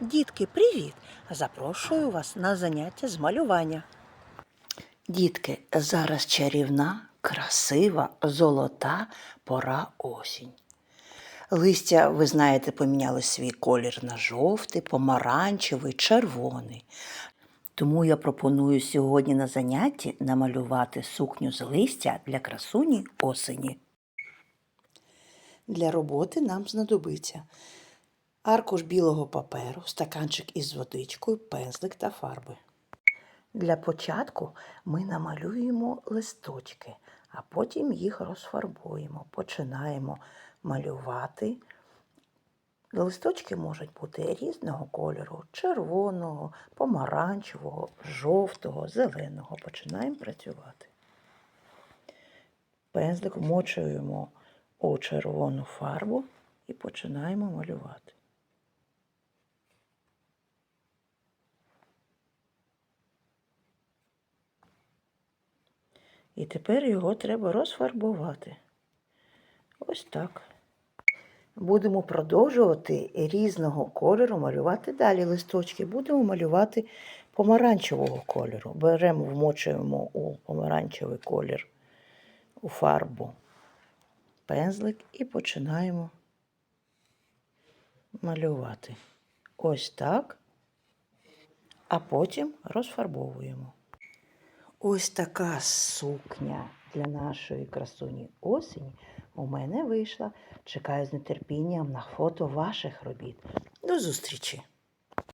Дітки, привіт! Запрошую вас на заняття з малювання. Дітки, зараз чарівна, красива, золота пора осінь. Листя, ви знаєте, поміняли свій колір на жовтий, помаранчевий, червоний. Тому я пропоную сьогодні на занятті намалювати сукню з листя для красуні осені. Для роботи нам знадобиться аркуш білого паперу, стаканчик із водичкою, пензлик та фарби. Для початку ми намалюємо листочки, а потім їх розфарбуємо. Починаємо малювати. Листочки можуть бути різного кольору: червоного, помаранчевого, жовтого, зеленого. Починаємо працювати. Пензлик вмочуємо у червону фарбу і починаємо малювати. І тепер його треба розфарбувати. Ось так. Будемо продовжувати різного кольору малювати далі листочки. Будемо малювати помаранчевого кольору. Беремо, вмочуємо у помаранчевий колір у фарбу пензлик і починаємо малювати. Ось так, а потім розфарбовуємо. Ось така сукня для нашої красуні осені у мене вийшла. Чекаю з нетерпінням на фото ваших робіт. До зустрічі!